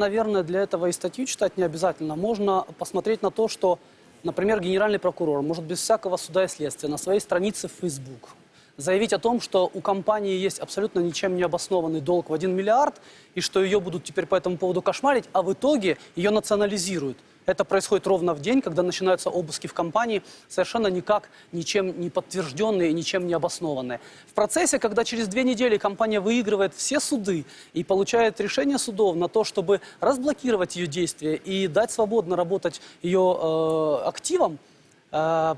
Наверное, для этого и статью читать не обязательно. Можно посмотреть на то, что, например, генеральный прокурор может без всякого суда и следствия на своей странице в Facebook заявить о том, что у компании есть абсолютно ничем не обоснованный долг в 1 миллиард, и что ее будут теперь по этому поводу кошмарить, а в итоге ее национализируют. Это происходит ровно в день, когда начинаются обыски в компании, совершенно никак ничем не подтвержденные и ничем не обоснованные. В процессе, когда через две недели компания выигрывает все суды и получает решение судов на то, чтобы разблокировать ее действия и дать свободно работать ее э, активам, э,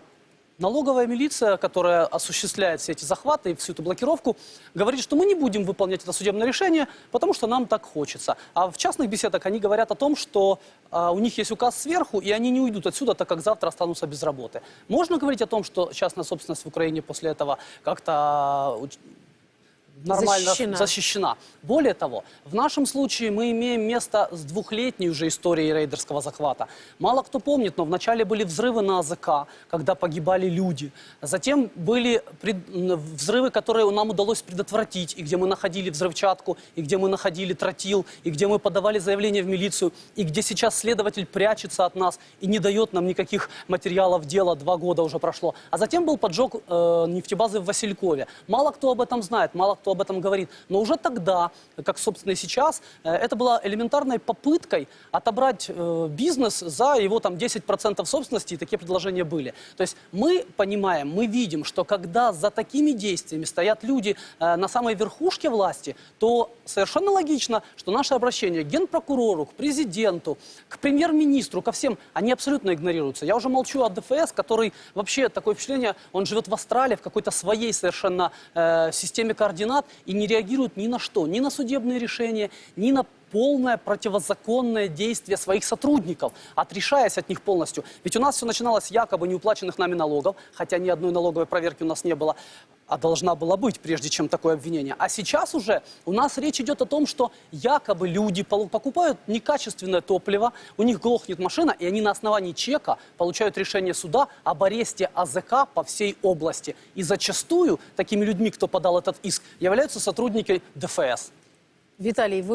Налоговая милиция, которая осуществляет все эти захваты и всю эту блокировку, говорит, что мы не будем выполнять это судебное решение, потому что нам так хочется. А в частных беседах они говорят о том, что а, у них есть указ сверху, и они не уйдут отсюда, так как завтра останутся без работы. Можно говорить о том, что частная собственность в Украине после этого как-то а, нормально Защищена. защищена. Более того, в нашем случае мы имеем место с двухлетней уже историей рейдерского захвата. Мало кто помнит, но вначале были взрывы на АЗК, когда погибали люди. Затем были пред- взрывы, которые нам удалось предотвратить, и где мы находили взрывчатку, и где мы находили тротил, и где мы подавали заявление в милицию, и где сейчас следователь прячется от нас и не дает нам никаких материалов дела, два года уже прошло. А затем был поджог э, нефтебазы в Василькове. Мало кто об этом знает, мало кто об этом говорит. Но уже тогда, как, собственно, и сейчас, э, это была элементарной попыткой отобрать э, бизнес за его там 10% собственности, и такие предложения были. То есть мы понимаем, мы видим, что когда за такими действиями стоят люди э, на самой верхушке власти, то совершенно логично, что наше обращение к генпрокурору, к президенту, к премьер-министру, ко всем, они абсолютно игнорируются. Я уже молчу о ДФС, который вообще такое впечатление, он живет в Австралии, в какой-то своей совершенно э, системе координат и не реагирует ни на что, ни на судебные решения, ни на полное противозаконное действие своих сотрудников, отрешаясь от них полностью. Ведь у нас все начиналось с якобы неуплаченных нами налогов, хотя ни одной налоговой проверки у нас не было, а должна была быть, прежде чем такое обвинение. А сейчас уже у нас речь идет о том, что якобы люди покупают некачественное топливо, у них глохнет машина, и они на основании чека получают решение суда об аресте АЗК по всей области. И зачастую такими людьми, кто подал этот иск, являются сотрудники ДФС. Виталий, вы